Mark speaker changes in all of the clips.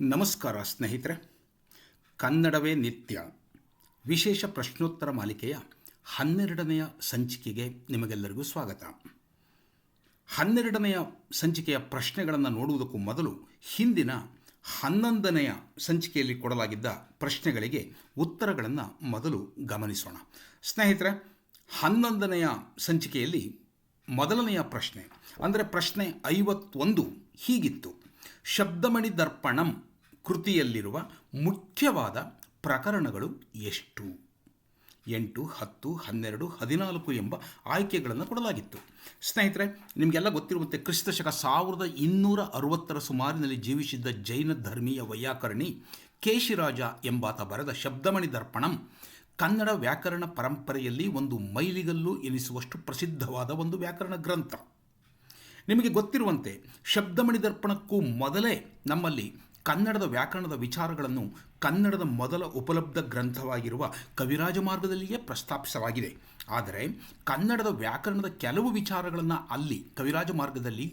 Speaker 1: ನಮಸ್ಕಾರ ಸ್ನೇಹಿತರೆ. ಕನ್ನಡವೇ ನಿತ್ಯ. ವಿಶೇಷ ಪ್ರಶ್ನೋತ್ತರ ಮಾಲಿಕೆಯ ಹನ್ನೆರಡನೆಯ ಸಂಚಿಕೆಗೆ ನಿಮಗೆಲ್ಲರಿಗೂ ಸ್ವಾಗತ. ಹನ್ನೆರಡನೆಯ ಸಂಚಿಕೆಯ ಪ್ರಶ್ನೆಗಳನ್ನು ನೋಡುವುದಕ್ಕೂ ಮೊದಲು ಹಿಂದಿನ ಹನ್ನೊಂದನೆಯ ಸಂಚಿಕೆಯಲ್ಲಿ ಕೊಡಲಾಗಿದ್ದ ಪ್ರಶ್ನೆಗಳಿಗೆ ಉತ್ತರಗಳನ್ನು ಮೊದಲು ಗಮನಿಸೋಣ. ಸ್ನೇಹಿತರೆ, ಹನ್ನೊಂದನೆಯ ಸಂಚಿಕೆಯಲ್ಲಿ ಮೊದಲನೆಯ ಪ್ರಶ್ನೆ, ಅಂದರೆ ಪ್ರಶ್ನೆ ಐವತ್ತೊಂದು ಹೀಗಿತ್ತು. ಶಬ್ದಮಣಿ ದರ್ಪಣಂ ಕೃತಿಯಲ್ಲಿರುವ ಮುಖ್ಯವಾದ ಪ್ರಕರಣಗಳು ಎಷ್ಟು? ಎಂಟು, ಹತ್ತು, ಹನ್ನೆರಡು, ಹದಿನಾಲ್ಕು ಎಂಬ ಆಯ್ಕೆಗಳನ್ನು ಕೊಡಲಾಗಿತ್ತು. ಸ್ನೇಹಿತರೆ, ನಿಮಗೆಲ್ಲ ಗೊತ್ತಿರುವಂತೆ ಕ್ರಿಸ್ತಶಕ ಸಾವಿರದ ಇನ್ನೂರ ಅರವತ್ತರ ಸುಮಾರಿನಲ್ಲಿ ಜೀವಿಸಿದ್ದ ಜೈನ ಧರ್ಮೀಯ ವೈಯಾಕರಣಿ ಕೇಶಿರಾಜ ಎಂಬಾತ ಬರೆದ ಶಬ್ದಮಣಿ ದರ್ಪಣಂ ಕನ್ನಡ ವ್ಯಾಕರಣ ಪರಂಪರೆಯಲ್ಲಿ ಒಂದು ಮೈಲಿಗಲ್ಲು ಎನಿಸುವಷ್ಟು ಪ್ರಸಿದ್ಧವಾದ ಒಂದು ವ್ಯಾಕರಣ ಗ್ರಂಥ. ನಿಮಗೆ ಗೊತ್ತಿರುವಂತೆ ಶಬ್ದಮಣಿ ದರ್ಪಣಕ್ಕೂ ಮೊದಲೇ ನಮ್ಮಲ್ಲಿ ಕನ್ನಡದ ವ್ಯಾಕರಣದ ವಿಚಾರಗಳನ್ನು ಕನ್ನಡದ ಮೊದಲ ಉಪಲಬ್ಧ ಗ್ರಂಥವಾಗಿರುವ ಕವಿರಾಜ ಮಾರ್ಗದಲ್ಲಿಯೇ ಪ್ರಸ್ತಾಪಿಸಲಾಗಿದೆ. ಆದರೆ ಕನ್ನಡದ ವ್ಯಾಕರಣದ ಕೆಲವು ವಿಚಾರಗಳನ್ನು ಅಲ್ಲಿ ಕವಿರಾಜ ಮಾರ್ಗದಲ್ಲಿ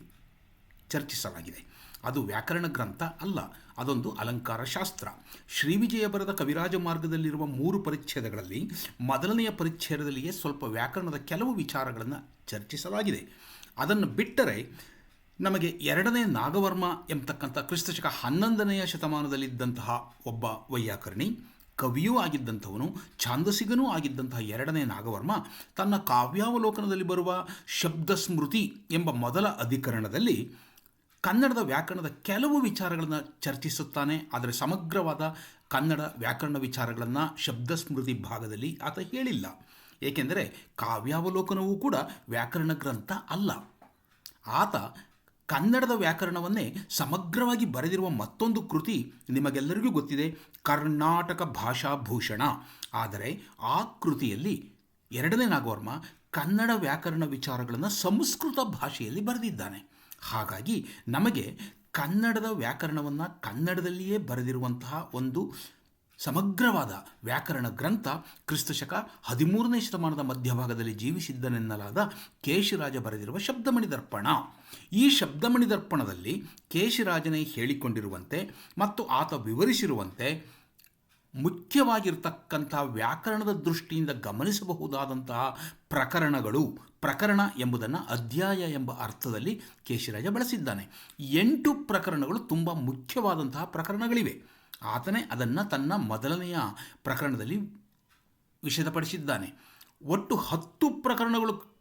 Speaker 1: ಚರ್ಚಿಸಲಾಗಿದೆ. ಅದು ವ್ಯಾಕರಣ ಗ್ರಂಥ ಅಲ್ಲ, ಅದೊಂದು ಅಲಂಕಾರ ಶಾಸ್ತ್ರ. ಶ್ರೀವಿಜಯ ಬರೆದ ಕವಿರಾಜ ಮಾರ್ಗದಲ್ಲಿರುವ ಮೂರು ಪರಿಚ್ಛೇದಗಳಲ್ಲಿ ಮೊದಲನೆಯ ಪರಿಚ್ಛೇದದಲ್ಲಿಯೇ ಸ್ವಲ್ಪ ವ್ಯಾಕರಣದ ಕೆಲವು ವಿಚಾರಗಳನ್ನು ಚರ್ಚಿಸಲಾಗಿದೆ. ಅದನ್ನು ಬಿಟ್ಟರೆ ನಮಗೆ ಎರಡನೇ ನಾಗವರ್ಮ ಎಂಬತಕ್ಕಂಥ ಕ್ರಿಸ್ತಶಕ ಹನ್ನೊಂದನೆಯ ಶತಮಾನದಲ್ಲಿದ್ದಂತಹ ಒಬ್ಬ ವೈಯಾಕರಣಿ, ಕವಿಯೂ ಆಗಿದ್ದಂಥವನು, ಛಾಂದಸಿಗನೂ ಆಗಿದ್ದಂತಹ ಎರಡನೇ ನಾಗವರ್ಮ, ತನ್ನ ಕಾವ್ಯಾವಲೋಕನದಲ್ಲಿ ಬರುವ ಶಬ್ದ ಸ್ಮೃತಿ ಎಂಬ ಮೊದಲ ಅಧಿಕರಣದಲ್ಲಿ ಕನ್ನಡದ ವ್ಯಾಕರಣದ ಕೆಲವು ವಿಚಾರಗಳನ್ನು ಚರ್ಚಿಸುತ್ತಾನೆ, ಆದರೆ ಸಮಗ್ರವಾದ ಕನ್ನಡ ವ್ಯಾಕರಣ ವಿಚಾರಗಳನ್ನು ಶಬ್ದ ಸ್ಮೃತಿ ಭಾಗದಲ್ಲಿ ಆತ ಹೇಳಿಲ್ಲ. ಏಕೆಂದರೆ ಕಾವ್ಯಾವಲೋಕನವೂ ಕೂಡ ವ್ಯಾಕರಣ ಗ್ರಂಥ ಅಲ್ಲ. ಆತ ಕನ್ನಡದ ವ್ಯಾಕರಣವನ್ನೇ ಸಮಗ್ರವಾಗಿ ಬರೆದಿರುವ ಮತ್ತೊಂದು ಕೃತಿ ನಿಮಗೆಲ್ಲರಿಗೂ ಗೊತ್ತಿದೆ, ಕರ್ನಾಟಕ ಭಾಷಾಭೂಷಣ. ಆದರೆ ಆ ಕೃತಿಯಲ್ಲಿ ಎರಡನೇ ನಾಗವರ್ಮ ಕನ್ನಡ ವ್ಯಾಕರಣ ವಿಚಾರಗಳನ್ನು ಸಂಸ್ಕೃತ ಭಾಷೆಯಲ್ಲಿ ಬರೆದಿದ್ದಾನೆ. ಹಾಗಾಗಿ ನಮಗೆ ಕನ್ನಡದ ವ್ಯಾಕರಣವನ್ನು ಕನ್ನಡದಲ್ಲಿಯೇ ಬರೆದಿರುವಂತಹ ಒಂದು ಸಮಗ್ರವಾದ ವ್ಯಾಕರಣ ಗ್ರಂಥ ಕ್ರಿಸ್ತಶಕ ಹದಿಮೂರನೇ ಶತಮಾನದ ಮಧ್ಯಭಾಗದಲ್ಲಿ ಜೀವಿಸಿದ್ದನೆನ್ನಲಾದ ಕೇಶಿರಾಜ ಬರೆದಿರುವ ಶಬ್ದಮಣಿ ದರ್ಪಣ. ಈ ಶಬ್ದಮಣಿ ದರ್ಪಣದಲ್ಲಿ ಕೇಶಿರಾಜನೇ ಹೇಳಿಕೊಂಡಿರುವಂತೆ ಮತ್ತು ಆತ ವಿವರಿಸಿರುವಂತೆ ಮುಖ್ಯವಾಗಿರ್ತಕ್ಕಂಥ ವ್ಯಾಕರಣದ ದೃಷ್ಟಿಯಿಂದ ಗಮನಿಸಬಹುದಾದಂತಹ ಪ್ರಕರಣಗಳು, ಪ್ರಕರಣ ಎಂಬುದನ್ನು ಅಧ್ಯಾಯ ಎಂಬ ಅರ್ಥದಲ್ಲಿ ಕೇಶಿರಾಜ ಬಳಸಿದ್ದಾನೆ. ಎಂಟು ಪ್ರಕರಣಗಳು ತುಂಬ ಮುಖ್ಯವಾದಂತಹ ಪ್ರಕರಣಗಳಿವೆ. ಆತನೇ ಅದನ್ನು ತನ್ನ ಮೊದಲನೆಯ ಪ್ರಕರಣದಲ್ಲಿ ವಿಷದಪಡಿಸಿದ್ದಾನೆ. ಒಟ್ಟು ಹತ್ತು ಪ್ರಕರಣಗಳು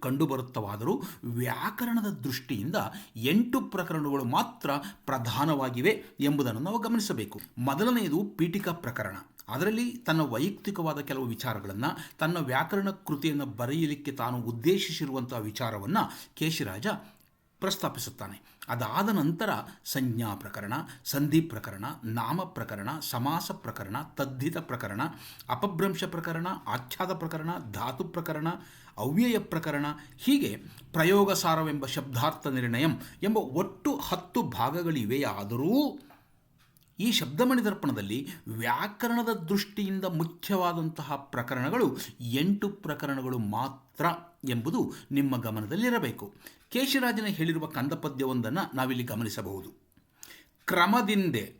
Speaker 1: ಕಂಡುಬರುತ್ತವಾದರೂ ವ್ಯಾಕರಣದ ದೃಷ್ಟಿಯಿಂದ ಎಂಟು ಪ್ರಕರಣಗಳು ಮಾತ್ರ ಪ್ರಧಾನವಾಗಿವೆ ಎಂಬುದನ್ನು ನಾವು ಗಮನಿಸಬೇಕು. ಮೊದಲನೆಯದು ಪೀಠಿಕಾ ಪ್ರಕರಣ. ಅದರಲ್ಲಿ ತನ್ನ ವೈಯಕ್ತಿಕವಾದ ಕೆಲವು ವಿಚಾರಗಳನ್ನು, ತನ್ನ ವ್ಯಾಕರಣ ಕೃತಿಯನ್ನು ಬರೆಯಲಿಕ್ಕೆ ತಾನು ಉದ್ದೇಶಿಸಿರುವಂಥ ವಿಚಾರವನ್ನು ಕೇಶಿರಾಜ ಪ್ರಸ್ತಾಪಿಸುತ್ತಾನೆ. ಅದಾದ ನಂತರ ಸಂಜ್ಞಾ ಪ್ರಕರಣ, ಸಂಧಿ ಪ್ರಕರಣ, ನಾಮ ಪ್ರಕರಣ, ಸಮಾಸ ಪ್ರಕರಣ, ತದ್ಧಿತ ಪ್ರಕರಣ, ಅಪಭ್ರಂಶ ಪ್ರಕರಣ, ಆಚ್ಛಾದ ಪ್ರಕರಣ, ಧಾತು ಪ್ರಕರಣ, ಅವ್ಯಯ ಪ್ರಕರಣ, ಹೀಗೆ ಪ್ರಯೋಗ ಸಾರವೆಂಬ ಶಬ್ದಾರ್ಥ ನಿರ್ಣಯಂ ಎಂಬ ಒಟ್ಟು ಹತ್ತು ಭಾಗಗಳಿವೆಯಾದರೂ ಈ ಶಬ್ದಮಣಿ ದರ್ಪಣದಲ್ಲಿ ವ್ಯಾಕರಣದ ದೃಷ್ಟಿಯಿಂದ ಮುಖ್ಯವಾದಂತಹ ಪ್ರಕರಣಗಳು ಎಂಟು ಪ್ರಕರಣಗಳು ಮಾತ್ರ ಎಂಬುದು ನಿಮ್ಮ ಗಮನದಲ್ಲಿರಬೇಕು. ಕೇಶರಾಜನ ಹೇಳಿರುವ ಕಂದಪದ್ಯವೊಂದನ್ನು ನಾವಿಲ್ಲಿ ಗಮನಿಸಬಹುದು. ಕ್ರಮದಿಂದೆ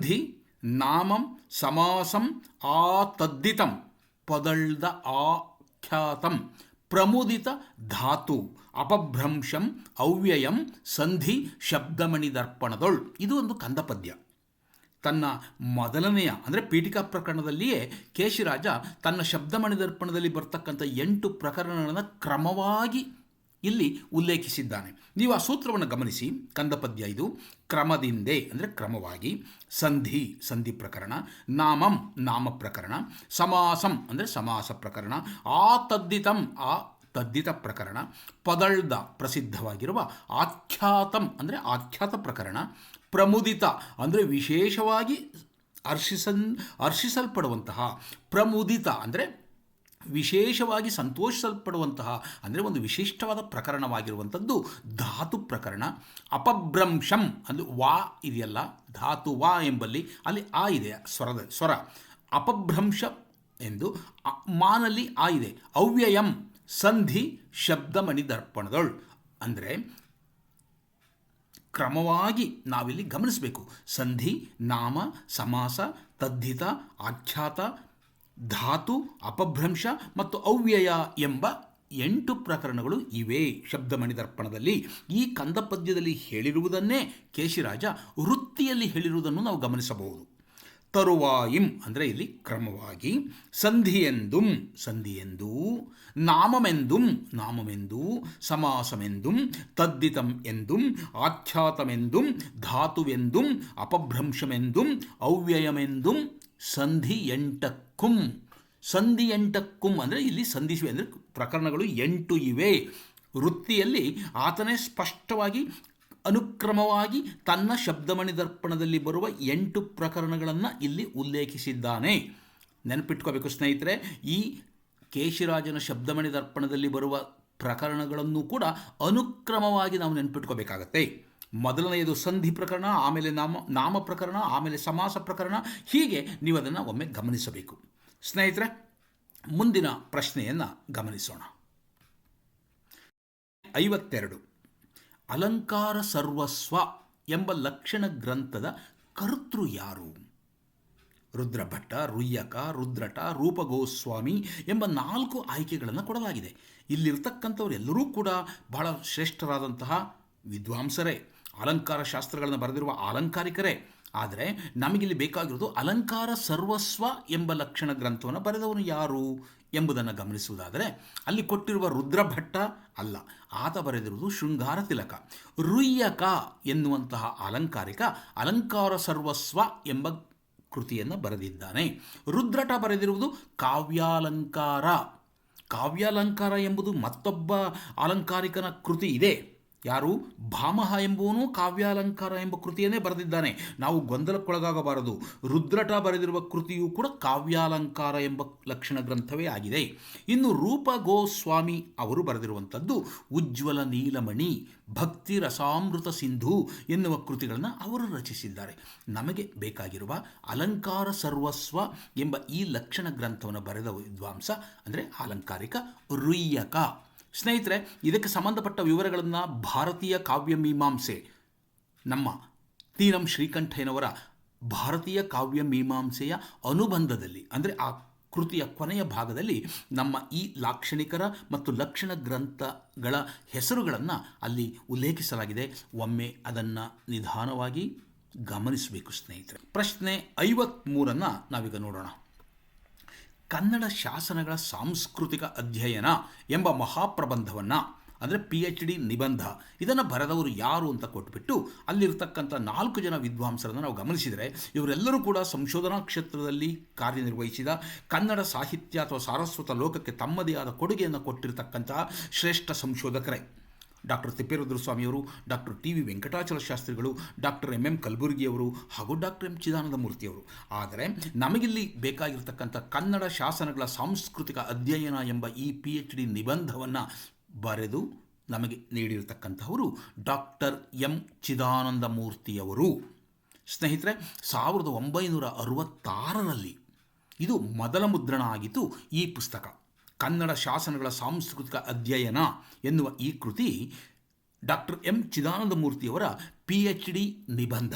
Speaker 1: ಧಿ ನಾಮಂ ಸಮಾಸಂ ಆ ತದ್ದಿತಂ ಪದಳ್ದ ಆಖ್ಯಾತಂ ಪ್ರಮುದಿತ ಧಾತು ಅಪಭ್ರಂಶಂ ಅವ್ಯಯಂ ಸಂಧಿ ಶಬ್ದಮಣಿ ದರ್ಪಣದೊಳ್ ಇದು ಒಂದು ಕಂದಪದ್ಯ. ತನ್ನ ಮೊದಲನೆಯ, ಅಂದರೆ ಪೀಠಿಕಾ ಪ್ರಕರಣದಲ್ಲಿಯೇ ಕೇಶಿರಾಜ ತನ್ನ ಶಬ್ದಮಣಿ ದರ್ಪಣದಲ್ಲಿ ಬರ್ತಕ್ಕಂಥ ಎಂಟು ಪ್ರಕರಣಗಳನ್ನು ಕ್ರಮವಾಗಿ ಇಲ್ಲಿ ಉಲ್ಲೇಖಿಸಿದ್ದಾನೆ. ನೀವು ಆ ಸೂತ್ರವನ್ನು ಗಮನಿಸಿ. ಕಂದಪದ್ಯ ಇದು ಕ್ರಮದಿಂದೆ, ಅಂದರೆ ಕ್ರಮವಾಗಿ, ಸಂಧಿ ಸಂಧಿ ಪ್ರಕರಣ, ನಾಮಂ, ನಾಮ ಪ್ರಕರಣ, ಸಮಾಸಂ, ಅಂದರೆ ಸಮಾಸ ಪ್ರಕರಣ, ಆ ತದ್ದಿತಂ, ಆ ತದ್ದಿತ ಪ್ರಕರಣ, ಪದಳ್ದ ಪ್ರಸಿದ್ಧವಾಗಿರುವ ಆಖ್ಯಾತಂ, ಅಂದರೆ ಆಖ್ಯಾತ ಪ್ರಕರಣ ಪ್ರಮುದಿತ, ಅಂದರೆ ವಿಶೇಷವಾಗಿ ಹರ್ಷಿಸನ್, ಹರ್ಷಿಸಲ್ಪಡುವಂತಹ ಪ್ರಮುದಿತ, ಅಂದರೆ ವಿಶೇಷವಾಗಿ ಸಂತೋಷಿಸಲ್ಪಡುವಂತಹ, ಅಂದರೆ ಒಂದು ವಿಶಿಷ್ಟವಾದ ಪ್ರಕರಣವಾಗಿರುವಂಥದ್ದು ಧಾತು ಪ್ರಕರಣ. ಅಪಭ್ರಂಶಂ ಅಂದರೆ ವಾ ಇದೆಯಲ್ಲ, ಧಾತು ವಾ ಎಂಬಲ್ಲಿ ಅಲ್ಲಿ ಆ ಇದೆ, ಸ್ವರದ, ಸ್ವರ. ಅಪಭ್ರಂಶ ಎಂದು ಮಾನಲ್ಲಿ ಆ ಇದೆ. ಅವ್ಯಯಂ, ಸಂಧಿ ಶಬ್ದಮಣಿ ದರ್ಪಣದೊಳ್ ಅಂದರೆ ಕ್ರಮವಾಗಿ ನಾವಿಲ್ಲಿ ಗಮನಿಸಬೇಕು. ಸಂಧಿ, ನಾಮ, ಸಮಾಸ, ತದ್ಧಿತ, ಆಖ್ಯಾತ, ಧಾತು, ಅಪಭ್ರಂಶ ಮತ್ತು ಅವ್ಯಯ ಎಂಬ ಎಂಟು ಪ್ರಕರಣಗಳು ಇವೆ ಶಬ್ದಮಣಿ ದರ್ಪಣದಲ್ಲಿ ಈ ಕಂದ ಪದ್ಯದಲ್ಲಿ ಹೇಳಿರುವುದನ್ನೇ ಕೇಶಿರಾಜ ವೃತ್ತಿಯಲ್ಲಿ ಹೇಳಿರುವುದನ್ನು ನಾವು ಗಮನಿಸಬಹುದು. ತರುವಾಯಿಂ, ಅಂದರೆ ಇಲ್ಲಿ ಕ್ರಮವಾಗಿ, ಸಂಧಿಯೆಂದುಂ, ಸಂಧಿಯೆಂದೂ, ನಾಮಮೆಂದುಂ, ನಾಮಮೆಂದೂ, ಸಮಾಸಮೆಂದುಂ, ತದ್ದಿತಂ ಎಂದುಂ, ಆಖ್ಯಾತಮೆಂದುಂ, ಧಾತುವೆಂದುಂ, ಅಪಭ್ರಂಶಮೆಂದುಂ, ಅವ್ಯಯಮೆಂದುಂ ಸಂಧಿ ಎಂಟಕ್ಕುಂ ಸಂಧಿ ಎಂಟಕ್ಕುಂ ಅಂದರೆ ಇಲ್ಲಿ ಸಂಧಿಸುವೆ, ಅಂದರೆ ಪ್ರಕರಣಗಳು ಎಂಟು ಇವೆ. ವೃತ್ತಿಯಲ್ಲಿ ಆತನೇ ಸ್ಪಷ್ಟವಾಗಿ ಅನುಕ್ರಮವಾಗಿ ತನ್ನ ಶಬ್ದಮಣಿ ದರ್ಪಣದಲ್ಲಿ ಬರುವ ಎಂಟು ಪ್ರಕರಣಗಳನ್ನು ಇಲ್ಲಿ ಉಲ್ಲೇಖಿಸಿದ್ದಾನೆ. ನೆನಪಿಟ್ಕೋಬೇಕು ಸ್ನೇಹಿತರೆ, ಈ ಕೇಶಿರಾಜನ ಶಬ್ದಮಣಿ ದರ್ಪಣದಲ್ಲಿ ಬರುವ ಪ್ರಕರಣಗಳನ್ನು ಕೂಡ ಅನುಕ್ರಮವಾಗಿ ನಾವು ನೆನಪಿಟ್ಕೋಬೇಕಾಗತ್ತೆ. ಮೊದಲನೆಯದು ಸಂಧಿ ಪ್ರಕರಣ, ಆಮೇಲೆ ನಾಮ ನಾಮ ಪ್ರಕರಣ, ಆಮೇಲೆ ಸಮಾಸ ಪ್ರಕರಣ, ಹೀಗೆ ನೀವು ಅದನ್ನು ಒಮ್ಮೆ ಗಮನಿಸಬೇಕು. ಸ್ನೇಹಿತರೆ, ಮುಂದಿನ ಪ್ರಶ್ನೆಯನ್ನು ಗಮನಿಸೋಣ. ಐವತ್ತೆರಡು. ಅಲಂಕಾರ ಸರ್ವಸ್ವ ಎಂಬ ಲಕ್ಷಣ ಗ್ರಂಥದ ಕರ್ತೃ ಯಾರು? ರುದ್ರಭಟ್ಟ, ರುಯ್ಯಕ, ರುದ್ರಟ, ರೂಪಗೋಸ್ವಾಮಿ ಎಂಬ ನಾಲ್ಕು ಆಯ್ಕೆಗಳನ್ನು ಕೊಡಲಾಗಿದೆ. ಇಲ್ಲಿರ್ತಕ್ಕಂಥವರೆಲ್ಲರೂ ಕೂಡ ಬಹಳ ಶ್ರೇಷ್ಠರಾದಂತಹ ವಿದ್ವಾಂಸರೇ. ಅಲಂಕಾರ ಶಾಸ್ತ್ರಗಳನ್ನು ಬರೆದಿರುವ ಅಲಂಕಾರಿಕರೇ ಆದರೆ ನಮಗಿಲ್ಲಿ ಬೇಕಾಗಿರೋದು ಅಲಂಕಾರ ಸರ್ವಸ್ವ ಎಂಬ ಲಕ್ಷಣ ಗ್ರಂಥವನ್ನು ಬರೆದವನು ಯಾರು ಎಂಬುದನ್ನು ಗಮನಿಸುವುದಾದರೆ ಅಲ್ಲಿ ಕೊಟ್ಟಿರುವ ರುದ್ರಭಟ್ಟ ಅಲ್ಲ, ಆತ ಬರೆದಿರುವುದು ಶೃಂಗಾರ ತಿಲಕ. ರುಯ್ಯಕ ಎನ್ನುವಂತಹ ಅಲಂಕಾರಿಕ ಅಲಂಕಾರ ಸರ್ವಸ್ವ ಎಂಬ ಕೃತಿಯನ್ನು ಬರೆದಿದ್ದಾನೆ. ರುದ್ರಟ ಬರೆದಿರುವುದು ಕಾವ್ಯಾಲಂಕಾರ. ಕಾವ್ಯಾಲಂಕಾರ ಎಂಬುದು ಮತ್ತೊಬ್ಬ ಅಲಂಕಾರಿಕನ ಕೃತಿ ಇದೆ. ಯಾರು? ಭಾಮಹ ಎಂಬುವನು ಕಾವ್ಯಾಲಂಕಾರ ಎಂಬ ಕೃತಿಯನ್ನೇ ಬರೆದಿದ್ದಾನೆ. ನಾವು ಗೊಂದಲಕ್ಕೊಳಗಾಗಬಾರದು. ರುದ್ರಟ ಬರೆದಿರುವ ಕೃತಿಯೂ ಕೂಡ ಕಾವ್ಯಾಲಂಕಾರ ಎಂಬ ಲಕ್ಷಣ ಗ್ರಂಥವೇ ಆಗಿದೆ. ಇನ್ನು ರೂಪ ಗೋಸ್ವಾಮಿ ಅವರು ಬರೆದಿರುವಂಥದ್ದು ಉಜ್ವಲ ನೀಲಮಣಿ, ಭಕ್ತಿ ರಸಾಮೃತ ಸಿಂಧು ಎನ್ನುವ ಕೃತಿಗಳನ್ನು ಅವರು ರಚಿಸಿದ್ದಾರೆ. ನಮಗೆ ಬೇಕಾಗಿರುವ ಅಲಂಕಾರ ಸರ್ವಸ್ವ ಎಂಬ ಈ ಲಕ್ಷಣ ಗ್ರಂಥವನ್ನು ಬರೆದ ವಿದ್ವಾಂಸ ಅಂದರೆ ಅಲಂಕಾರಿಕ ರುಯ್ಯಕ. ಸ್ನೇಹಿತರೆ, ಇದಕ್ಕೆ ಸಂಬಂಧಪಟ್ಟ ವಿವರಗಳನ್ನು ಭಾರತೀಯ ಕಾವ್ಯ ಮೀಮಾಂಸೆ, ನಮ್ಮ ತೀರಂ ಶ್ರೀಕಂಠಯ್ಯನವರ ಭಾರತೀಯ ಕಾವ್ಯ ಮೀಮಾಂಸೆಯ ಅನುಬಂಧದಲ್ಲಿ, ಅಂದರೆ ಆ ಕೃತಿಯ ಕೊನೆಯ ಭಾಗದಲ್ಲಿ ನಮ್ಮ ಈ ಲಾಕ್ಷಣಿಕರ ಮತ್ತು ಲಕ್ಷಣ ಗ್ರಂಥಗಳ ಹೆಸರುಗಳನ್ನು ಅಲ್ಲಿ ಉಲ್ಲೇಖಿಸಲಾಗಿದೆ. ಒಮ್ಮೆ ಅದನ್ನು ನಿಧಾನವಾಗಿ ಗಮನಿಸಬೇಕು ಸ್ನೇಹಿತರೆ. ಪ್ರಶ್ನೆ ಐವತ್ತ್ಮೂರನ್ನು ನಾವೀಗ ನೋಡೋಣ. ಕನ್ನಡ ಶಾಸನಗಳ ಸಾಂಸ್ಕೃತಿಕ ಅಧ್ಯಯನ ಎಂಬ ಮಹಾಪ್ರಬಂಧವನ್ನು, ಅಂದರೆ ಪಿ ಎಚ್ ಡಿ ನಿಬಂಧ, ಇದನ್ನು ಬರೆದವರು ಯಾರು ಅಂತ ಕೊಟ್ಬಿಟ್ಟು ಅಲ್ಲಿರ್ತಕ್ಕಂಥ ನಾಲ್ಕು ಜನ ವಿದ್ವಾಂಸರನ್ನು ನಾವು ಗಮನಿಸಿದರೆ, ಇವರೆಲ್ಲರೂ ಕೂಡ ಸಂಶೋಧನಾ ಕ್ಷೇತ್ರದಲ್ಲಿ ಕಾರ್ಯನಿರ್ವಹಿಸಿದ ಕನ್ನಡ ಸಾಹಿತ್ಯ ಅಥವಾ ಸಾರಸ್ವತ ಲೋಕಕ್ಕೆ ತಮ್ಮದೇ ಆದ ಕೊಡುಗೆಯನ್ನು ಕೊಟ್ಟಿರತಕ್ಕಂತಹ ಶ್ರೇಷ್ಠ ಸಂಶೋಧಕರೇ. ಡಾಕ್ಟರ್ ತಿಪ್ಪೇರುದ್ರಸ್ವಾಮಿಯವರು, ಡಾಕ್ಟರ್ ಟಿ ವಿ ವೆಂಕಟಾಚಲ ಶಾಸ್ತ್ರಿಗಳು, ಡಾಕ್ಟರ್ ಎಂ ಎಂ ಕಲಬುರ್ಗಿಯವರು ಹಾಗೂ ಡಾಕ್ಟರ್ ಎಂ ಚಿದಾನಂದ ಮೂರ್ತಿಯವರು ಆದರೆ ನಮಗಿಲ್ಲಿ ಬೇಕಾಗಿರ್ತಕ್ಕಂಥ ಕನ್ನಡ ಶಾಸನಗಳ ಸಾಂಸ್ಕೃತಿಕ ಅಧ್ಯಯನ ಎಂಬ ಈ ಪಿ ಎಚ್ ಡಿ ನಿಬಂಧವನ್ನು ಬರೆದು ನಮಗೆ ನೀಡಿರತಕ್ಕಂಥವರು ಡಾಕ್ಟರ್ ಎಂ ಚಿದಾನಂದ ಮೂರ್ತಿಯವರು ಸ್ನೇಹಿತರೆ, ಸಾವಿರದ ಒಂಬೈನೂರ ಅರವತ್ತಾರರಲ್ಲಿ ಇದು ಮೊದಲ ಮುದ್ರಣ ಆಗಿತ್ತು ಈ ಪುಸ್ತಕ. ಕನ್ನಡ ಶಾಸನಗಳ ಸಾಂಸ್ಕೃತಿಕ ಅಧ್ಯಯನ ಎನ್ನುವ ಈ ಕೃತಿ ಡಾಕ್ಟರ್ ಎಂ ಚಿದಾನಂದ ಮೂರ್ತಿಯವರ ಪಿ ಎಚ್ ಡಿ ನಿಬಂಧ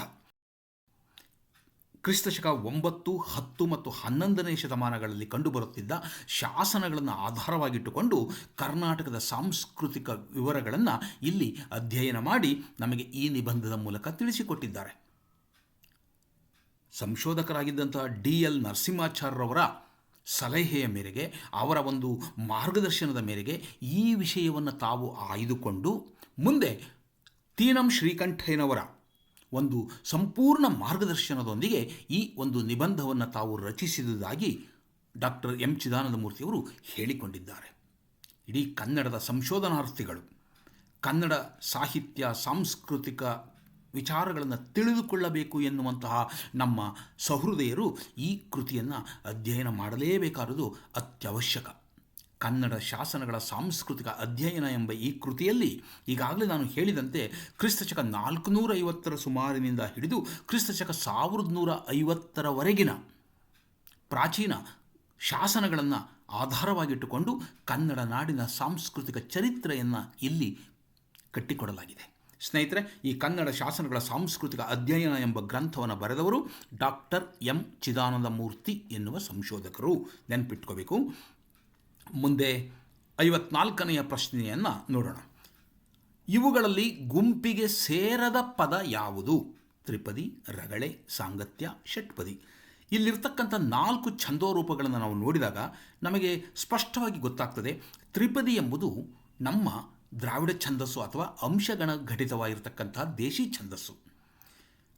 Speaker 1: ಕ್ರಿಸ್ತಶಕ ಒಂಬತ್ತು, ಹತ್ತು ಮತ್ತು ಹನ್ನೊಂದನೇ ಶತಮಾನಗಳಲ್ಲಿ ಕಂಡುಬರುತ್ತಿದ್ದ ಶಾಸನಗಳನ್ನು ಆಧಾರವಾಗಿಟ್ಟುಕೊಂಡು ಕರ್ನಾಟಕದ ಸಾಂಸ್ಕೃತಿಕ ವಿವರಗಳನ್ನು ಇಲ್ಲಿ ಅಧ್ಯಯನ ಮಾಡಿ ನಮಗೆ ಈ ನಿಬಂಧದ ಮೂಲಕ ತಿಳಿಸಿಕೊಟ್ಟಿದ್ದಾರೆ. ಸಂಶೋಧಕರಾಗಿದ್ದಂಥ ಡಿ ಎಲ್ ನರಸಿಂಹಾಚಾರ್ಯರವರ ಸಲಹೆಯ ಮೇರೆಗೆ, ಅವರ ಒಂದು ಮಾರ್ಗದರ್ಶನದ ಮೇರೆಗೆ ಈ ವಿಷಯವನ್ನು ತಾವು ಆಯ್ದುಕೊಂಡು ಮುಂದೆ ತೀನಂ ಶ್ರೀಕಂಠಯ್ಯನವರ ಒಂದು ಸಂಪೂರ್ಣ ಮಾರ್ಗದರ್ಶನದೊಂದಿಗೆ ಈ ಒಂದು ನಿಬಂಧವನ್ನು ತಾವು ರಚಿಸಿದುದಾಗಿ ಡಾಕ್ಟರ್ ಎಂ ಚಿದಾನಂದ ಮೂರ್ತಿಯವರು ಹೇಳಿಕೊಂಡಿದ್ದಾರೆ. ಇಡೀ ಕನ್ನಡದ ಸಂಶೋಧನಾರ್ಥಿಗಳು, ಕನ್ನಡ ಸಾಹಿತ್ಯ, ಸಾಂಸ್ಕೃತಿಕ ವಿಚಾರಗಳನ್ನು ತಿಳಿದುಕೊಳ್ಳಬೇಕು ಎನ್ನುವಂತಹ ನಮ್ಮ ಸಹೃದಯರು ಈ ಕೃತಿಯನ್ನು ಅಧ್ಯಯನ ಮಾಡಲೇಬೇಕಾದುದು ಅತ್ಯವಶ್ಯಕ. ಕನ್ನಡ ಶಾಸನಗಳ ಸಾಂಸ್ಕೃತಿಕ ಅಧ್ಯಯನ ಎಂಬ ಈ ಕೃತಿಯಲ್ಲಿ ಈಗಾಗಲೇ ನಾನು ಹೇಳಿದಂತೆ ಕ್ರಿಸ್ತಶಕ ನಾಲ್ಕುನೂರ ಐವತ್ತರ ಸುಮಾರಿನಿಂದ ಹಿಡಿದು ಕ್ರಿಸ್ತಶಕ ಸಾವಿರದ ನೂರ ಐವತ್ತರವರೆಗಿನ ಪ್ರಾಚೀನ ಶಾಸನಗಳನ್ನು ಆಧಾರವಾಗಿಟ್ಟುಕೊಂಡು ಕನ್ನಡ ನಾಡಿನ ಸಾಂಸ್ಕೃತಿಕ ಚರಿತ್ರೆಯನ್ನು ಇಲ್ಲಿ ಕಟ್ಟಿಕೊಡಲಾಗಿದೆ. ಸ್ನೇಹಿತರೆ, ಈ ಕನ್ನಡ ಶಾಸನಗಳ ಸಾಂಸ್ಕೃತಿಕ ಅಧ್ಯಯನ ಎಂಬ ಗ್ರಂಥವನ್ನು ಬರೆದವರು ಡಾಕ್ಟರ್ ಎಂ. ಚಿದಾನಂದ ಮೂರ್ತಿ ಎನ್ನುವ ಸಂಶೋಧಕರು. ನೆನಪಿಟ್ಕೋಬೇಕು. ಮುಂದೆ ಐವತ್ನಾಲ್ಕನೆಯ ಪ್ರಶ್ನೆಯನ್ನು ನೋಡೋಣ. ಇವುಗಳಲ್ಲಿ ಗುಂಪಿಗೆ ಸೇರದ ಪದ ಯಾವುದು? ತ್ರಿಪದಿ, ರಗಳೆ, ಸಾಂಗತ್ಯ, ಷಟ್ಪದಿ. ಇಲ್ಲಿರ್ತಕ್ಕಂಥ ನಾಲ್ಕು ಛಂದೋರೂಪಗಳನ್ನು ನಾವು ನೋಡಿದಾಗ ನಮಗೆ ಸ್ಪಷ್ಟವಾಗಿ ಗೊತ್ತಾಗ್ತದೆ. ತ್ರಿಪದಿ ಎಂಬುದು ನಮ್ಮ ದ್ರಾವಿಡ ಛಂದಸ್ಸು ಅಥವಾ ಅಂಶಗಣ ಘಟಿತವಾಗಿರ್ತಕ್ಕಂತಹ ದೇಶಿ ಛಂದಸ್ಸು.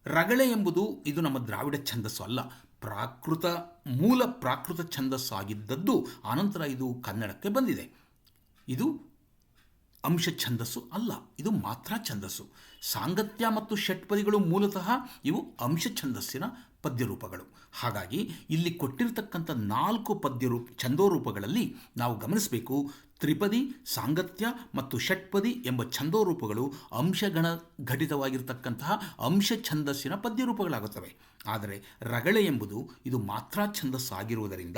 Speaker 1: ರಗಳೆ ಎಂಬುದು ಇದು ನಮ್ಮ ದ್ರಾವಿಡ ಛಂದಸ್ಸು ಅಲ್ಲ. ಪ್ರಾಕೃತ, ಮೂಲ ಪ್ರಾಕೃತ ಛಂದಸ್ಸು ಆಗಿದ್ದದ್ದು ಆನಂತರ ಇದು ಕನ್ನಡಕ್ಕೆ ಬಂದಿದೆ. ಇದು ಅಂಶ ಛಂದಸ್ಸು ಅಲ್ಲ, ಇದು ಮಾತ್ರ ಛಂದಸ್ಸು. ಸಾಂಗತ್ಯ ಮತ್ತು ಷಟ್ಪದಿಗಳು ಮೂಲತಃ ಇವು ಅಂಶ ಛಂದಸ್ಸಿನ ಪದ್ಯರೂಪಗಳು. ಹಾಗಾಗಿ ಇಲ್ಲಿ ಕೊಟ್ಟಿರತಕ್ಕಂಥ ನಾಲ್ಕು ಪದ್ಯರೂಪ, ಛಂದೋರೂಪಗಳಲ್ಲಿ ನಾವು ಗಮನಿಸಬೇಕು ತ್ರಿಪದಿ, ಸಾಂಗತ್ಯ ಮತ್ತು ಷಟ್ಪದಿ ಎಂಬ ಛಂದೋರೂಪಗಳು ಅಂಶಗಣ ಘಟಿತವಾಗಿರತಕ್ಕಂತಹ ಅಂಶ ಛಂದಸ್ಸಿನ ಪದ್ಯರೂಪಗಳಾಗುತ್ತವೆ. ಆದರೆ ರಗಳೆ ಎಂಬುದು ಇದು ಮಾತ್ರ ಛಂದಸ್ಸು ಆಗಿರುವುದರಿಂದ,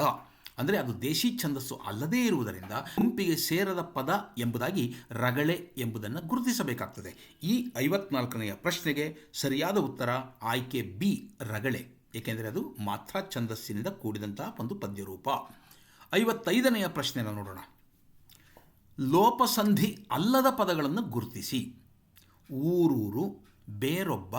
Speaker 1: ಅಂದರೆ ಅದು ದೇಶಿ ಛಂದಸ್ಸು ಅಲ್ಲದೇ ಇರುವುದರಿಂದ ಗುಂಪಿಗೆ ಸೇರದ ಪದ ಎಂಬುದಾಗಿ ರಗಳೆ ಎಂಬುದನ್ನು ಗುರುತಿಸಬೇಕಾಗ್ತದೆ. ಈ ಐವತ್ನಾಲ್ಕನೆಯ ಪ್ರಶ್ನೆಗೆ ಸರಿಯಾದ ಉತ್ತರ ಆಯ್ಕೆ ಬಿ, ರಗಳೆ. ಏಕೆಂದರೆ ಅದು ಮಾತ್ರ ಛಂದಸ್ಸಿನಿಂದ ಕೂಡಿದಂತಹ ಒಂದು ಪದ್ಯರೂಪ. ಐವತ್ತೈದನೆಯ ಪ್ರಶ್ನೆಯನ್ನು ನೋಡೋಣ. ಲೋಪಸಂಧಿ ಅಲ್ಲದ ಪದಗಳನ್ನು ಗುರುತಿಸಿ. ಊರೂರು, ಬೇರೊಬ್ಬ,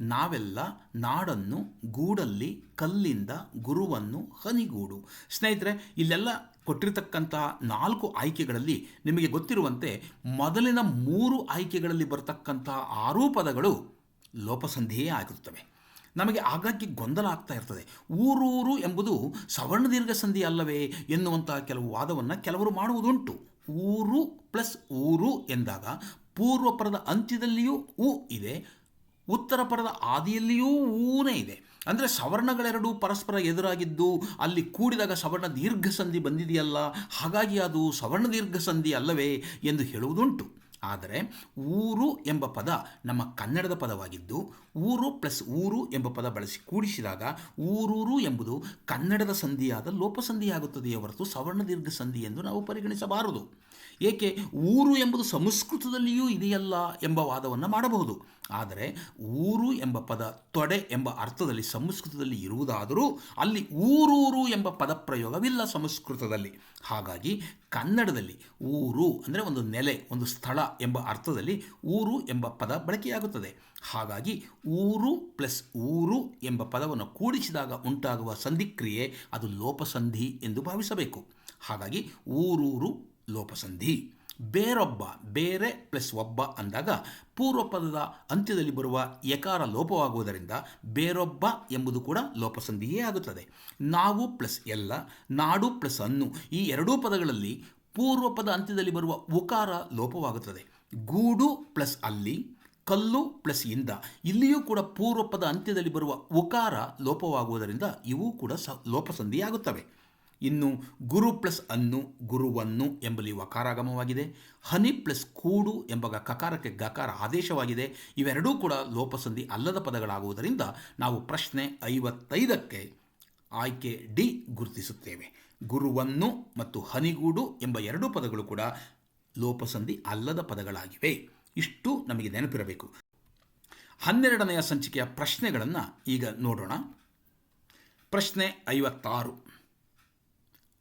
Speaker 1: ನಾವೆಲ್ಲ, ನಾಡನ್ನು, ಗೂಡಲ್ಲಿ, ಕಲ್ಲಿಂದ, ಗುರುವನ್ನು, ಹನಿಗೂಡು. ಸ್ನೇಹಿತರೆ, ಇಲ್ಲೆಲ್ಲ ಕೊಟ್ಟಿರತಕ್ಕಂತಹ ನಾಲ್ಕು ಆಯ್ಕೆಗಳಲ್ಲಿ ನಿಮಗೆ ಗೊತ್ತಿರುವಂತೆ ಮೊದಲಿನ ಮೂರು ಆಯ್ಕೆಗಳಲ್ಲಿ ಬರತಕ್ಕಂತಹ ಆರೂ ಪದಗಳು ಲೋಪಸಂಧಿಯೇ ಆಗಿರುತ್ತವೆ. ನಮಗೆ ಆಗಾಗ್ಗೆ ಗೊಂದಲ ಆಗ್ತಾ ಇರ್ತದೆ. ಊರೂರು ಎಂಬುದು ಸವರ್ಣ ದೀರ್ಘ ಸಂಧಿ ಅಲ್ಲವೇ ಎನ್ನುವಂತಹ ಕೆಲವು ವಾದವನ್ನು ಕೆಲವರು ಮಾಡುವುದುಂಟು. ಊರು ಪ್ಲಸ್ ಊರು ಎಂದಾಗ ಪೂರ್ವ ಪರದ ಅಂತ್ಯದಲ್ಲಿಯೂ ಊ ಇದೆ, ಉತ್ತರ ಪರದ ಆದಿಯಲ್ಲಿಯೂ ಊನೇ ಇದೆ. ಅಂದರೆ ಸವರ್ಣಗಳೆರಡೂ ಪರಸ್ಪರ ಎದುರಾಗಿದ್ದು, ಅಲ್ಲಿ ಕೂಡಿದಾಗ ಸವರ್ಣ ದೀರ್ಘ ಸಂಧಿ ಬಂದಿದೆಯಲ್ಲ, ಹಾಗಾಗಿ ಅದು ಸವರ್ಣ ದೀರ್ಘ ಸಂಧಿ ಅಲ್ಲವೇ ಎಂದು ಹೇಳುವುದುಂಟು. ಆದರೆ ಊರು ಎಂಬ ಪದ ನಮ್ಮ ಕನ್ನಡದ ಪದವಾಗಿದ್ದು, ಊರು ಪ್ಲಸ್ ಊರು ಎಂಬ ಪದ ಬಳಸಿ ಕೂಡಿಸಿದಾಗ ಊರೂರು ಎಂಬುದು ಕನ್ನಡದ ಸಂಧಿಯಾದ ಲೋಪಸಂಧಿಯಾಗುತ್ತದೆಯೇ ಹೊರತು ಸವರ್ಣ ದೀರ್ಘ ಸಂಧಿ ಎಂದು ನಾವು ಪರಿಗಣಿಸಬಾರದು. ಏಕೆ? ಊರು ಎಂಬುದು ಸಂಸ್ಕೃತದಲ್ಲಿಯೂ ಇದೆಯಲ್ಲ ಎಂಬ ವಾದವನ್ನು ಮಾಡಬಹುದು. ಆದರೆ ಊರು ಎಂಬ ಪದ ತೊಡೆ ಎಂಬ ಅರ್ಥದಲ್ಲಿ ಸಂಸ್ಕೃತದಲ್ಲಿ ಇರುವುದಾದರೂ ಅಲ್ಲಿ ಊರೂರು ಎಂಬ ಪದ ಪ್ರಯೋಗವಿಲ್ಲ ಸಂಸ್ಕೃತದಲ್ಲಿ. ಹಾಗಾಗಿ ಕನ್ನಡದಲ್ಲಿ ಊರು ಅಂದರೆ ಒಂದು ನೆಲೆ, ಒಂದು ಸ್ಥಳ ಎಂಬ ಅರ್ಥದಲ್ಲಿ ಊರು ಎಂಬ ಪದ ಬಳಕೆಯಾಗುತ್ತದೆ. ಹಾಗಾಗಿ ಊರು ಪ್ಲಸ್ ಊರು ಎಂಬ ಪದವನ್ನು ಕೂಡಿಸಿದಾಗ ಉಂಟಾಗುವ ಸಂಧಿಕ್ರಿಯೆ ಅದು ಲೋಪಸಂಧಿ ಎಂದು ಭಾವಿಸಬೇಕು. ಹಾಗಾಗಿ ಊರೂರು ಲೋಪಸಂಧಿ. ಬೇರೊಬ್ಬ, ಬೇರೆ ಪ್ಲಸ್ ಒಬ್ಬ ಅಂದಾಗ ಪೂರ್ವ ಪದದ ಅಂತ್ಯದಲ್ಲಿ ಬರುವ ಯಕಾರ ಲೋಪವಾಗುವುದರಿಂದ ಬೇರೊಬ್ಬ ಎಂಬುದು ಕೂಡ ಲೋಪಸಂಧಿಯೇ ಆಗುತ್ತದೆ. ನಾವು ಪ್ಲಸ್ ಎಲ್ಲ, ನಾಡು ಪ್ಲಸ್ ಅನ್ನು ಈ ಎರಡೂ ಪದಗಳಲ್ಲಿ ಪೂರ್ವ ಪದ ಅಂತ್ಯದಲ್ಲಿ ಬರುವ ಉಕಾರ ಲೋಪವಾಗುತ್ತದೆ. ಗೂಡು ಪ್ಲಸ್ ಅಲ್ಲಿ, ಕಲ್ಲು ಪ್ಲಸ್ ಇಂದ ಇಲ್ಲಿಯೂ ಕೂಡ ಪೂರ್ವ ಪದ ಅಂತ್ಯದಲ್ಲಿ ಬರುವ ಉಕಾರ ಲೋಪವಾಗುವುದರಿಂದ ಇವು ಕೂಡ ಸ, ಲೋಪಸಂಧಿಯಾಗುತ್ತವೆ. ಇನ್ನು ಗುರು ಪ್ಲಸ್ ಅನ್ನು, ಗುರುವನ್ನು ಎಂಬಲ್ಲಿ ವಕಾರಾಗಮವಾಗಿದೆ. ಹನಿ ಪ್ಲಸ್ ಕೂಡು ಎಂಬ ಕಕಾರಕ್ಕೆ ಗಕಾರ ಆದೇಶವಾಗಿದೆ. ಇವೆರಡೂ ಕೂಡ ಲೋಪಸಂಧಿ ಅಲ್ಲದ ಪದಗಳಾಗುವುದರಿಂದ ನಾವು ಪ್ರಶ್ನೆ ಐವತ್ತೈದಕ್ಕೆ ಆಯ್ಕೆ ಡಿ ಗುರುತಿಸುತ್ತೇವೆ. ಗುರುವನ್ನು ಮತ್ತು ಹನಿಗೂಡು ಎಂಬ ಎರಡೂ ಪದಗಳು ಕೂಡ ಲೋಪಸಂಧಿ ಅಲ್ಲದ ಪದಗಳಾಗಿವೆ. ಇಷ್ಟು ನಮಗೆ ನೆನಪಿರಬೇಕು. ಹನ್ನೆರಡನೆಯ ಸಂಚಿಕೆಯ ಪ್ರಶ್ನೆಗಳನ್ನು ಈಗ ನೋಡೋಣ. ಪ್ರಶ್ನೆ ಐವತ್ತಾರು.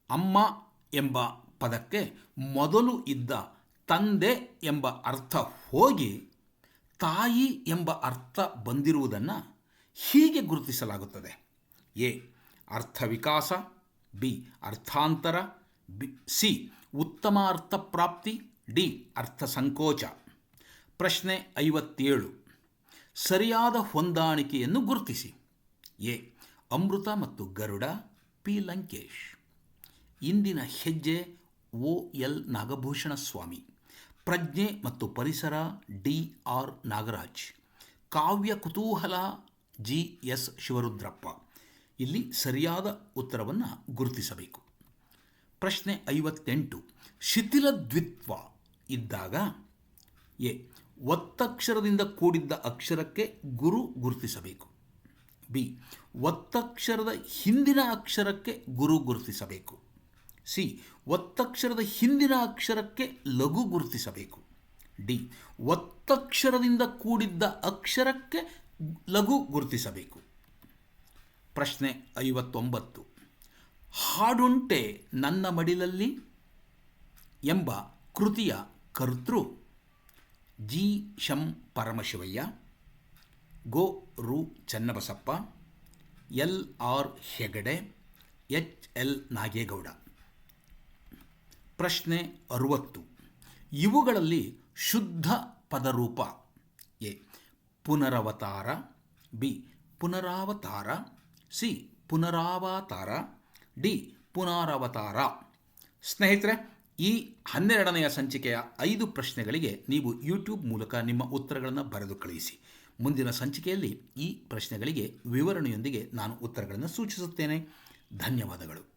Speaker 1: ಅಮ್ಮ ಎಂಬ ಪದಕ್ಕೆ ಮೊದಲು ಇದ್ದ ತಂದೆ ಎಂಬ ಅರ್ಥ ಹೋಗಿ ತಾಯಿ ಎಂಬ ಅರ್ಥ ಬಂದಿರುವುದನ್ನು ಹೀಗೆ ಗುರುತಿಸಲಾಗುತ್ತದೆ. ಎ. ಅರ್ಥ ವಿಕಾಸ, ಬಿ. ಅರ್ಥಾಂತರ, ಬಿ. ಸಿ. ಉತ್ತಮ ಅರ್ಥ ಪ್ರಾಪ್ತಿ, ಡಿ. ಅರ್ಥ ಸಂಕೋಚ. ಪ್ರಶ್ನೆ ಐವತ್ತೇಳು. ಸರಿಯಾದ ಹೊಂದಾಣಿಕೆಯನ್ನು ಗುರುತಿಸಿ. ಎ. ಅಮೃತ ಮತ್ತು ಗರುಡ, ಪಿ. ಲಂಕೇಶ್. ಇಂದಿನ ಹೆಜ್ಜೆ ಒ ಎಲ್ ನಾಗಭೂಷಣ ಸ್ವಾಮಿ. ಪ್ರಜ್ಞೆ ಮತ್ತು ಪರಿಸರ ಡಿ ಆರ್ ನಾಗರಾಜ್. ಕಾವ್ಯ ಕುತೂಹಲ ಜಿ ಎಸ್ ಶಿವರುದ್ರಪ್ಪ. ಇಲ್ಲಿ ಸರಿಯಾದ ಉತ್ತರವನ್ನು ಗುರುತಿಸಬೇಕು. ಪ್ರಶ್ನೆ ಐವತ್ತೆಂಟು. ಶಿಥಿಲ ದ್ವಿತ್ವ ಇದ್ದಾಗ ಎ. ಒತ್ತಕ್ಷರದಿಂದ ಕೂಡಿದ್ದ ಅಕ್ಷರಕ್ಕೆ ಗುರು ಗುರುತಿಸಬೇಕು. ಬಿ. ಒತ್ತಕ್ಷರದ ಹಿಂದಿನ ಅಕ್ಷರಕ್ಕೆ ಗುರು ಗುರುತಿಸಬೇಕು. ಸಿ, ಒತ್ತಕ್ಷರದ ಹಿಂದಿನ ಅಕ್ಷರಕ್ಕೆ ಲಘು ಗುರುತಿಸಬೇಕು. ಡಿ, ಒತ್ತಕ್ಷರದಿಂದ ಕೂಡಿದ್ದ ಅಕ್ಷರಕ್ಕೆ ಲಘು ಗುರುತಿಸಬೇಕು. ಪ್ರಶ್ನೆ ಐವತ್ತೊಂಬತ್ತು. ಹಾಡುಂಟೆ ನನ್ನ ಮಡಿಲಲ್ಲಿ ಎಂಬ ಕೃತಿಯ ಕರ್ತೃ ಜಿ. ಶಂ. ಪರಮಶಿವಯ್ಯ, ಗೋ. ರು. Channabasappa, L. R. Hegde, H. L. Nagegowda. ಪ್ರಶ್ನೆ ಅರುವತ್ತು. ಇವುಗಳಲ್ಲಿ ಶುದ್ಧ ಪದರೂಪ ಎ, ಪುನರವತಾರ, ಬಿ, ಪುನರಾವತಾರ, ಸಿ, ಪುನರಾವತಾರ, ಡಿ, ಪುನರಾವತಾರ. ಸ್ನೇಹಿತರೆ, ಈ ಹನ್ನೆರಡನೆಯ ಸಂಚಿಕೆಯ ಐದು ಪ್ರಶ್ನೆಗಳಿಗೆ ನೀವು ಯೂಟ್ಯೂಬ್ ಮೂಲಕ ನಿಮ್ಮ ಉತ್ತರಗಳನ್ನು ಬರೆದು ಕಳುಹಿಸಿ. ಮುಂದಿನ ಸಂಚಿಕೆಯಲ್ಲಿ ಈ ಪ್ರಶ್ನೆಗಳಿಗೆ ವಿವರಣೆಯೊಂದಿಗೆ ನಾನು ಉತ್ತರಗಳನ್ನು ಸೂಚಿಸುತ್ತೇನೆ. ಧನ್ಯವಾದಗಳು.